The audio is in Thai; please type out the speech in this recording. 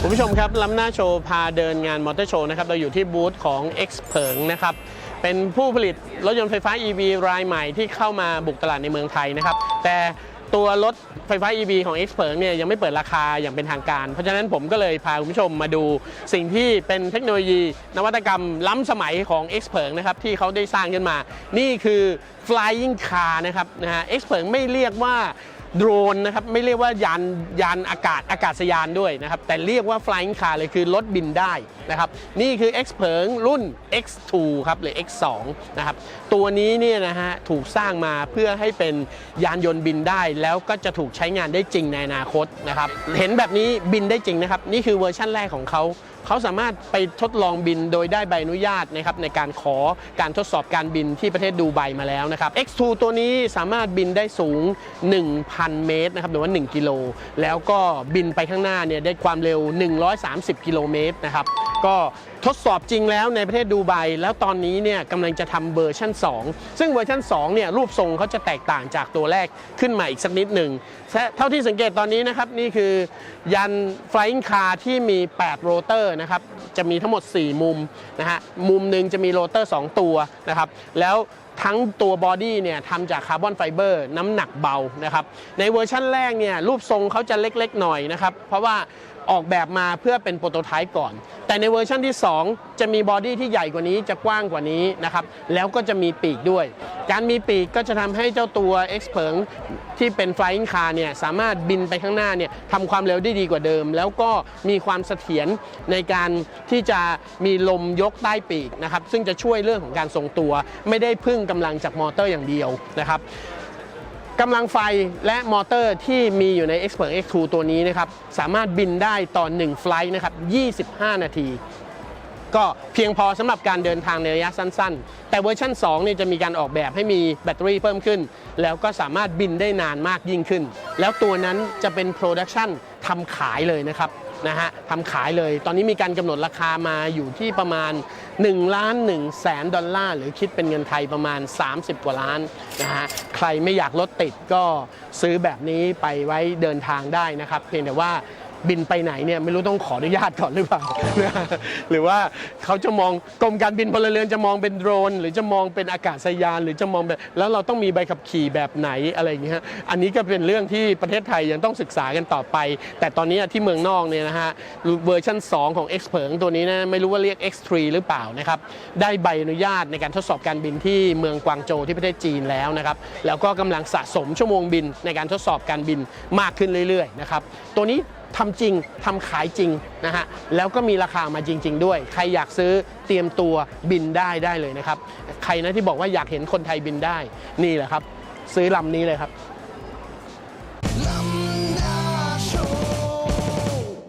คุณผู้ชมครับล้ำหน้าโชว์พาเดินงานมอเตอร์โชว์นะครับเราอยู่ที่บูธของ X เผิงนะครับเป็นผู้ผลิตรถยนต์ไฟฟ้า EV รายใหม่ที่เข้ามาบุกตลาดในเมืองไทยนะครับแต่ตัวรถไฟฟ้า EV ของ X เผิงเนี่ยยังไม่เปิดราคาอย่างเป็นทางการ เพราะฉะนั้นผมก็เลยพาคุณผู้ชมมาดูสิ่งที่เป็นเทคโนโลยี นวัตกรรมล้ำสมัยของ X เผิงนะครับที่เขาได้สร้างขึ้นมา นี่คือ flying car นะครับนะฮะ X เผิงไม่เรียกว่า โดรนนะครับไม่เรียกว่ายานยานอากาศอากาศยานด้วยนะครับแต่เรียกว่า flying car เลยคือรถบินได้นะครับนี่คือ X เผิงรุ่น X2 ครับหรือ X2 นะครับตัวนี้เนี่ยนะฮะถูกสร้างมาเพื่อให้เป็นยานยนต์บินได้ แล้วก็จะถูกใช้งานได้จริงในอนาคตนะครับเห็นแบบนี้บินได้จริงนะครับนี่คือเวอร์ชั่นแรกของเขา เขาสามารถไปทดลองบินโดยได้ใบอนุญาตนะครับในการขอการทดสอบการบินที่ประเทศดูไบมาแล้วนะครับ X2 ตัวนี้สามารถบินได้สูง 1,000 เมตรนะครับหรือว่า 1 กิโล แล้วก็บินไปข้างหน้าเนี่ยได้ความเร็ว 130 กิโลเมตรนะครับ ก็ทดสอบจริงแล้วในประเทศดูไบแล้วตอนนี้เนี่ยกำลังจะทำเวอร์ชัน2 ซึ่งเวอร์ชัน2เนี่ยรูปทรงเขาจะแตกต่างจากตัวแรกขึ้นมาอีกสักนิดหนึ่งเท่าที่สังเกตตอนนี้นะครับนี่คือยัน Flying Car ที่มี 8 โรเตอร์นะครับจะมีทั้งหมด 4 มุมนะฮะมุมหนึ่งจะมีโรเตอร์ 2 ตัวนะครับแล้ว ทั้งตัวบอดี้เนี่ยทำจากคาร์บอนไฟเบอร์น้ำหนักเบานะครับในเวอร์ชั่นแรกเนี่ยรูปทรงเขาจะเล็กๆหน่อยนะครับ เพราะว่าออกแบบมาเพื่อเป็นโปรโตไทป์ก่อน แต่ในเวอร์ชันที่ 2 จะมีบอดี้ที่ใหญ่กว่านี้จะกว้างกว่านี้นะครับ แล้วก็จะมีปีกด้วย การมีปีกก็จะทำให้เจ้าตัว X เผิงที่เป็น Flying Car เนี่ยสามารถบินไปข้างหน้าเนี่ยทำความเร็วได้ดีกว่าเดิม แล้วก็มีความเสถียรในการที่จะมีลมยกใต้ปีกนะครับ ซึ่งจะช่วยเรื่องของการทรงตัว ไม่ได้พึ่งกำลังจากมอเตอร์อย่างเดียวนะครับกำลังไฟและมอเตอร์ที่มีอยู่ใน X p e r X2 ตัวนี้นะครับสามารถบินได้ต่อ1ไฟล์นะครับ 25 นาที ก็เพียงพอสำหรับการเดินทางในระยะสั้น ๆ แต่เวอร์ชัน2เนี่ยจะมีการออกแบบให้มีแบตเตอรี่เพิ่มขึ้น แล้วก็สามารถบินได้นานมากยิ่งขึ้น แล้วตัวนั้นจะเป็นโปรดักชันทำขายเลยนะครับ นะฮะทำขายเลย ตอนนี้มีการกำหนดราคามาอยู่ที่ประมาณ1ล้าน1แสนดอลลาร์ หรือคิดเป็นเงินไทยประมาณ 30 กว่าล้านนะฮะใครไม่อยากรถติดก็ซื้อแบบนี้ไปไว้เดินทางได้นะครับ เพียงแต่ว่า บินไปไหนเนี่ยไม่รู้ต้องขออนุญาตก่อนหรือเปล่า หรือว่าเขาจะมองกรมการบินพลเรือนจะมองเป็นโดรน หรือจะมองเป็นอากาศยาน หรือจะมองแบบแล้วเราต้องมีใบขับขี่แบบไหนอะไรอย่างเงี้ยอันนี้ก็เป็นเรื่องที่ประเทศไทยยังต้องศึกษากันต่อไป แต่ตอนนี้ที่เมืองนอกเนี่ยนะฮะเวอร์ชัน2 ของ X เผิงตัวนี้นะไม่รู้ว่าเรียก X3 หรือเปล่านะครับได้ใบอนุญาตในการทดสอบการบินที่เมืองกวางโจวที่ประเทศจีนแล้วนะครับแล้วก็กำลังสะสมชั่วโมงบินในการทดสอบการบินมากขึ้นเรื่อยๆนะครับตัวนี้ทำจริงทำขายจริงนะฮะแล้วก็มีราคามาจริง ๆ ด้วย ใครอยากซื้อเตรียมตัวบินได้ได้เลยนะครับ ใครนะที่บอกว่าอยากเห็นคนไทยบินได้นี่แหละครับ ซื้อลำนี้เลยครับ